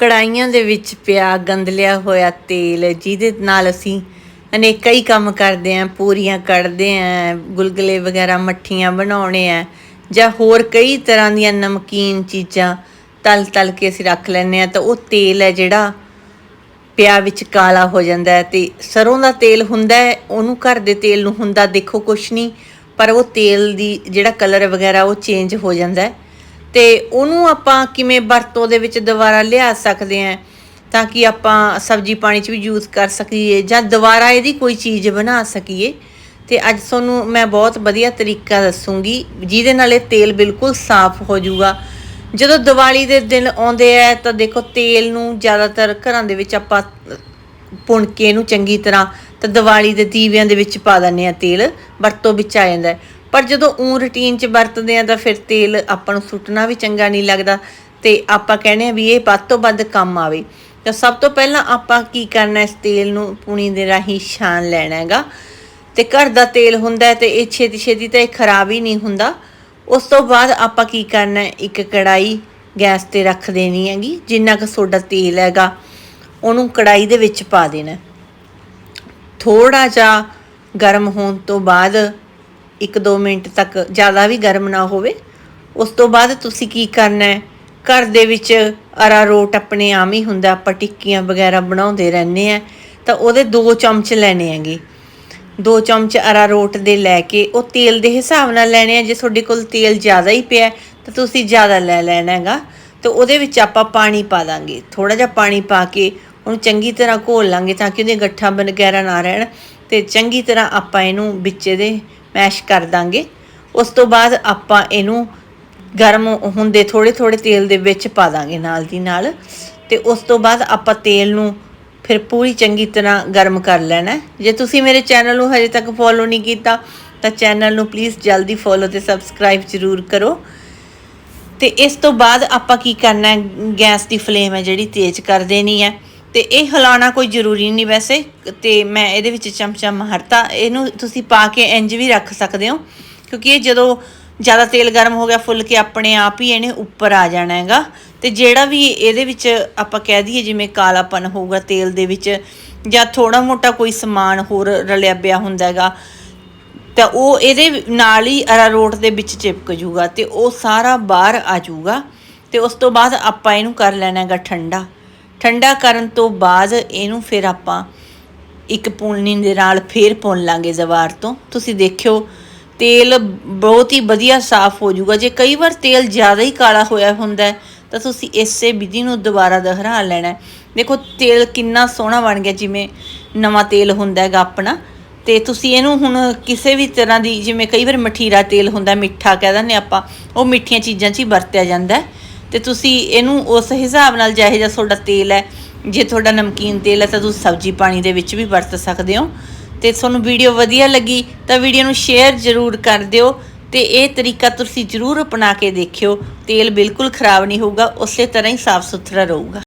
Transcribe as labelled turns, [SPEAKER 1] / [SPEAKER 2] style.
[SPEAKER 1] ਕੜਾਈਆਂ ਦੇ ਵਿੱਚ ਪਿਆ ਗੰਦਲਿਆ ਹੋਇਆ ਤੇਲ, ਜਿਹਦੇ ਨਾਲ ਅਸੀਂ ਅਨੇਕਾਂ ਹੀ ਕੰਮ ਕਰਦੇ ਆਂ ਪੂਰੀਆਂ ਕੱਢਦੇ ਆਂ ਗੁਲਗੁਲੇ ਵਗੈਰਾ ਮੱਠੀਆਂ ਬਣਾਉਣੇ ਆ ਜਾਂ ਹੋਰ ਕਈ ਤਰ੍ਹਾਂ ਦੀਆਂ ਨਮਕੀਨ ਚੀਜ਼ਾਂ ਤਲ ਤਲ ਕੇ ਅਸੀਂ ਰੱਖ ਲੈਂਦੇ ਆ ਤਾਂ ਉਹ ਤੇਲ ਹੈ ਜਿਹੜਾ ਪਿਆ ਵਿੱਚ ਕਾਲਾ ਹੋ ਜਾਂਦਾ ਹੈ, ਤੇ ਸਰੋਂ ਦਾ ਤੇਲ ਹੁੰਦਾ ਹੈ, ਉਹਨੂੰ ਘਰ ਦੇ ਤੇਲ ਨੂੰ ਹੁੰਦਾ ਦੇਖੋ ਕੁਛ ਨਹੀਂ, ਪਰ ਉਹ ਤੇਲ ਦੀ ਜਿਹੜਾ ਕਲਰ ਵਗੈਰਾ ਉਹ ਚੇਂਜ ਹੋ ਜਾਂਦਾ ਹੈ। ਤੇ ਉਹਨੂੰ ਆਪਾਂ ਕਿਵੇਂ ਵਰਤੋਂ ਦੇ ਵਿੱਚ ਦੁਬਾਰਾ ਲਿਆ ਸਕਦੇ ਹਾਂ ਤਾਂ ਕਿ ਆਪਾਂ ਸਬਜ਼ੀ ਪਾਣੀ 'ਚ ਵੀ ਯੂਜ਼ ਕਰ ਸਕੀਏ ਜਾਂ ਦੁਬਾਰਾ ਇਹਦੀ ਕੋਈ ਚੀਜ਼ ਬਣਾ ਸਕੀਏ। ਤੇ ਅੱਜ ਤੁਹਾਨੂੰ ਮੈਂ ਬਹੁਤ ਵਧੀਆ ਤਰੀਕਾ ਦੱਸੂਗੀ, ਜਿਹਦੇ ਨਾਲ ਇਹ ਤੇਲ ਬਿਲਕੁਲ ਸਾਫ਼ ਹੋ ਜਾਊਗਾ। ਜਦੋਂ ਦੀਵਾਲੀ ਦੇ ਦਿਨ ਆਉਂਦੇ ਆ ਤਾਂ ਦੇਖੋ ਤੇਲ ਨੂੰ ਜ਼ਿਆਦਾਤਰ ਘਰਾਂ ਦੇ ਵਿੱਚ ਆਪਾਂ ਪੁਣ ਕੇ ਇਹਨੂੰ ਚੰਗੀ ਤਰ੍ਹਾਂ ਤਾਂ ਦੀਵਾਲੀ ਦੇ ਦੀਵਿਆਂ ਦੇ ਵਿੱਚ ਪਾ ਦਿੰਦੇ ਆ ਤੇਲ, ਵਰਤੋਂ ਵਿੱਚ ਆ ਜਾਂਦਾ ਪਰ ਜਦੋਂ ਊਂ ਰੁਟੀਨ 'ਚ ਵਰਤਦੇ ਆ ਤਾਂ ਫਿਰ ਤੇਲ ਆਪਾਂ ਨੂੰ ਸੁੱਟਣਾ ਵੀ ਚੰਗਾ ਨਹੀਂ ਲੱਗਦਾ ਤੇ ਆਪਾਂ ਕਹਿੰਦੇ ਆ ਵੀ ਇਹ ਵੱਧ ਤੋਂ ਵੱਧ ਕੰਮ ਆਵੇ। ਤਾਂ ਸਭ ਤੋਂ ਪਹਿਲਾਂ ਆਪਾਂ ਕੀ ਕਰਨਾ ਇਸ ਤੇਲ ਨੂੰ ਪੂਣੀ ਦੇ ਰਾਹੀਂ ਛਾਣ ਲੈਣਾ ਹੈਗਾ। ਤੇ ਘਰ ਦਾ ਤੇਲ ਹੁੰਦਾ ਹੈ ਤੇ ਇਹ ਛੇਤੀ ਛੇਤੀ ਤਾਂ ਇਹ ਖਰਾਬ ਹੀ ਨਹੀਂ ਹੁੰਦਾ। ਉਸ ਤੋਂ ਬਾਅਦ ਆਪਾਂ ਕੀ ਕਰਨਾ ਇੱਕ ਕੜਾਈ ਗੈਸ ਤੇ ਰੱਖ ਦੇਣੀ ਹੈਗੀ, ਜਿੰਨਾ ਕੁ ਤੁਹਾਡਾ ਤੇਲ ਹੈਗਾ, ਉਹਨੂੰ ਕੜਾਈ ਦੇ ਵਿੱਚ ਪਾ ਦੇਣਾ ਹੈ। ਥੋੜਾ ਜਿਹਾ ਗਰਮ ਹੋਣ ਤੋਂ ਬਾਅਦ 1-2 ਮਿੰਟ ਤੱਕ ਜ਼ਿਆਦਾ ਵੀ ਗਰਮ ਨਾ ਹੋਵੇ। ਉਸ ਤੋਂ ਬਾਅਦ ਤੁਸੀਂ ਕੀ ਕਰਨਾ ਹੈ? ਘਰ ਦੇ ਵਿੱਚ ਅਰਾਰੋਟ ਆਪਣੇ ਆਮ ਹੀ ਹੁੰਦਾ, ਆਪਾਂ ਟਿੱਕੀਆਂ ਵਗੈਰਾ ਬਣਾਉਂਦੇ ਰਹਿੰਦੇ ਆ ਤਾਂ ਉਹਦੇ 2 ਚਮਚ ਲੈਣੇ ਹੈਗੇ। 2 ਚਮਚ ਅਰਾਰੋਟ ਦੇ ਲੈ ਕੇ ਉਹ ਤੇਲ ਦੇ ਹਿਸਾਬ ਨਾਲ ਲੈਣੇ ਆ। ਜੇ ਤੁਹਾਡੇ ਕੋਲ ਤੇਲ ਜ਼ਿਆਦਾ ਹੀ ਪਿਆ ਤਾਂ ਤੁਸੀਂ ਜ਼ਿਆਦਾ ਲੈ ਲੈਣਾ ਹੈਗਾ। ਤੇ ਉਹਦੇ ਵਿੱਚ ਆਪਾਂ ਪਾਣੀ ਪਾ ਦਾਂਗੇ। ਥੋੜਾ ਜਿਹਾ ਪਾਣੀ ਪਾ ਕੇ ਉਹਨੂੰ ਚੰਗੀ ਤਰ੍ਹਾਂ ਘੋਲ ਲਾਂਗੇ ਤਾਂ ਕਿ ਉਹਦੇ ਗੱਠਾਂ ਵਗੈਰਾ ਨਾ ਰਹਿਣ। ਤੇ ਚੰਗੀ ਤਰ੍ਹਾਂ ਆਪਾਂ ਇਹਨੂੰ ਵਿੱਚ ਦੇ ਮੈਸ਼ ਕਰ ਦਾਂਗੇ। ਉਸ ਤੋਂ ਬਾਅਦ ਆਪਾਂ ਇਹਨੂੰ ਗਰਮ ਹੁੰਦੇ ਥੋੜੇ ਥੋੜੇ ਤੇਲ ਦੇ ਵਿੱਚ ਪਾ ਦਾਂਗੇ ਨਾਲ ਦੀ ਨਾਲ। ਤੇ ਉਸ ਤੋਂ ਬਾਅਦ ਆਪਾਂ ਤੇਲ ਨੂੰ ਫਿਰ ਪੂਰੀ ਚੰਗੀ ਤਰ੍ਹਾਂ ਗਰਮ ਕਰ ਲੈਣਾ ਜੇ ਤੁਸੀਂ ਮੇਰੇ ਚੈਨਲ ਨੂੰ ਹਜੇ ਤੱਕ ਫੋਲੋ ਨਹੀਂ ਕੀਤਾ, ਤਾਂ ਚੈਨਲ ਨੂੰ ਪਲੀਜ਼ ਜਲਦੀ ਫੋਲੋ ਤੇ ਸਬਸਕ੍ਰਾਈਬ ਜ਼ਰੂਰ ਕਰੋ। ਤੇ ਇਸ ਤੋਂ ਬਾਅਦ ਆਪਾਂ ਕੀ ਕਰਨਾ ਹੈ? ਗੈਸ ਦੀ ਫਲੇਮ ਹੈ ਜਿਹੜੀ ਤੇਜ਼ ਕਰ ਦੇਣੀ ਹੈ। ਤੇ ਇਹ ਹਿਲਾਉਣਾ ਕੋਈ ਜ਼ਰੂਰੀ ਨਹੀਂ ਵੈਸੇ, ਤੇ ਮੈਂ ਇਹਦੇ ਵਿੱਚ ਚਮਚਾ ਮਾਰਤਾ। ਇਹਨੂੰ ਤੁਸੀਂ ਪਾ ਕੇ ਇੰਜ ਵੀ ਰੱਖ ਸਕਦੇ ਹੋ, ਕਿਉਂਕਿ ਇਹ ਜਦੋਂ ਜ਼ਿਆਦਾ ਤੇਲ ਗਰਮ ਹੋ ਗਿਆ, ਫੁੱਲ ਕੇ ਆਪਣੇ ਆਪ ਹੀ ਇਹਨੇ ਉੱਪਰ ਆ ਜਾਣਾ ਹੈਗਾ। ਤੇ ਜਿਹੜਾ ਵੀ ਇਹਦੇ ਵਿੱਚ ਆਪਾਂ ਕਹਿ ਦਈਏ, ਜਿਵੇਂ ਕਾਲਾਪਨ ਹੋਊਗਾ ਤੇਲ ਦੇ ਵਿੱਚ, ਜਾਂ ਥੋੜਾ ਮੋਟਾ ਕੋਈ ਸਮਾਨ ਹੋਰ ਰਲਿਆ ਪਿਆ ਹੁੰਦਾ ਹੈਗਾ, ਤਾਂ ਉਹ ਇਹਦੇ ਨਾਲ ਹੀ ਅਰਾਰੋਟ ਦੇ ਵਿੱਚ ਚਿਪਕ ਜੂਗਾ ਤੇ ਉਹ ਸਾਰਾ ਬਾਹਰ ਆ ਜੂਗਾ ਤੇ ਉਸ ਤੋਂ ਬਾਅਦ ਆਪਾਂ ਇਹਨੂੰ ਕਰ ਲੈਣਾ ਹੈਗਾ ਠੰਡਾ। ਠੰਡਾ ਕਰਨ ਤੋਂ ਬਾਅਦ ਇਹਨੂੰ ਫਿਰ ਆਪਾਂ ਇੱਕ ਪੁਣਨੀ ਦੇ ਨਾਲ ਫੇਰ ਪੁਣ ਲਾਂਗੇ ਜ਼ਵਾਰ ਤੋਂ। ਤੁਸੀਂ ਦੇਖਿਓ, ਤੇਲ ਬਹੁਤ ਹੀ ਵਧੀਆ ਸਾਫ਼ ਹੋ ਜਾਊਗਾ। ਜੇ ਕਈ ਵਾਰ ਤੇਲ ਜ਼ਿਆਦਾ ਹੀ ਕਾਲਾ ਹੋਇਆ ਹੁੰਦਾ ਤਾਂ ਤੁਸੀਂ ਇਸੇ ਵਿਧੀ ਨੂੰ ਦੁਬਾਰਾ ਦੁਹਰਾ ਲੈਣਾ ਦੇਖੋ, ਤੇਲ ਕਿੰਨਾ ਸੋਹਣਾ ਬਣ ਗਿਆ, ਜਿਵੇਂ ਨਵਾਂ ਤੇਲ ਹੁੰਦਾ ਹੈਗਾ ਆਪਣਾ। ਤੇ ਤੁਸੀਂ ਇਹਨੂੰ ਹੁਣ ਕਿਸੇ ਵੀ ਤਰ੍ਹਾਂ ਦੀ, ਜਿਵੇਂ ਕਈ ਵਾਰ ਮਠੀਰਾ ਤੇਲ ਹੁੰਦਾ, ਮਿੱਠਾ ਕਹਿ ਦਿੰਦੇ ਆਪਾਂ, ਉਹ ਮਿੱਠੀਆਂ ਚੀਜ਼ਾਂ 'ਚ ਹੀ ਵਰਤਿਆ ਜਾਂਦਾ ਹੈ। ਤੇ ਤੁਸੀਂ ਇਹਨੂੰ ਉਸ ਹਿਸਾਬ ਨਾਲ ਜਿਹੇ ਜਿਹਾ ਤੁਹਾਡਾ ਤੇਲ ਹੈ, ਜੇ ਤੁਹਾਡਾ ਨਮਕੀਨ ਤੇਲ ਹੈ ਤਾਂ ਤੁਸੀਂ ਸਬਜ਼ੀ ਪਾਣੀ ਦੇ ਵਿੱਚ ਵੀ ਵਰਤ ਸਕਦੇ ਹੋ। ਤੇ ਤੁਹਾਨੂੰ ਵੀਡੀਓ ਵਧੀਆ ਲੱਗੀ ਤਾਂ ਵੀਡੀਓ ਨੂੰ ਸ਼ੇਅਰ ਜ਼ਰੂਰ ਕਰ ਦਿਓ ਤੇ ਇਹ ਤਰੀਕਾ ਤੁਸੀਂ ਜ਼ਰੂਰ ਅਪਣਾ ਕੇ ਦੇਖਿਓ। ਤੇਲ ਬਿਲਕੁਲ ਖਰਾਬ ਨਹੀਂ ਹੋਊਗਾ, ਉਸੇ ਤਰ੍ਹਾਂ ਹੀ ਸਾਫ਼ ਸੁਥਰਾ ਰਹੂਗਾ।